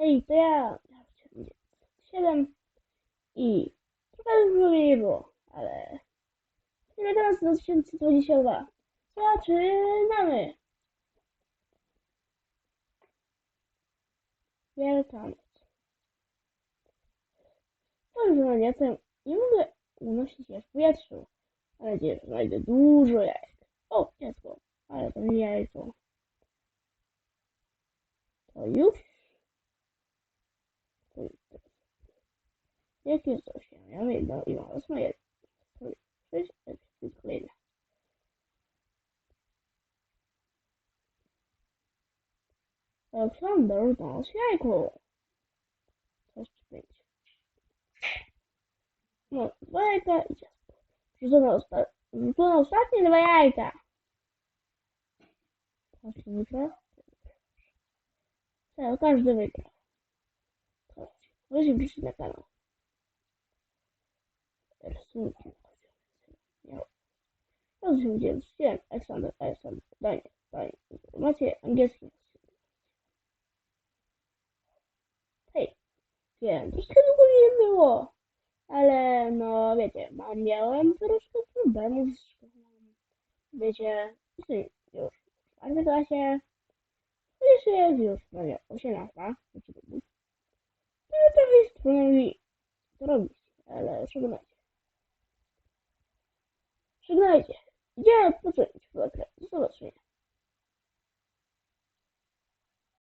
Hej, to ja. 7 i trochę mnie nie było, ale tyle teraz 2022. Zaczynamy! Wielkanoc. Dobrze, no nie, to nie mogę unosić się w powietrzu. Mam nadzieję, że znajdę dużo jajek. O, dziecko, ale to nie jajko. To już? To już. Jak jest to się? Ja wiem, no i mam moje. Jest kolejne. Aleksander znalazł jajko. Coś będzie. No, dwa jajka i ciasto. Rzucone, osta rzucone ostatnie dwa jajka. Każdy wygra? Tak, każdy wygra. Możecie wrócić na kanał. Miał. Rozumiem, wróciłem. Aleksander, Aleksander, daj, daj. Macie angielski. Hej, wiem, troszkę długo nie było. Ale no wiecie, miałem troszkę problemów z szkołą. Wiecie, już w czwartej klasie. Już jest już prawie 18. Znaczy, no to jest trudno to robić, ale 现个也一不准这个肯定去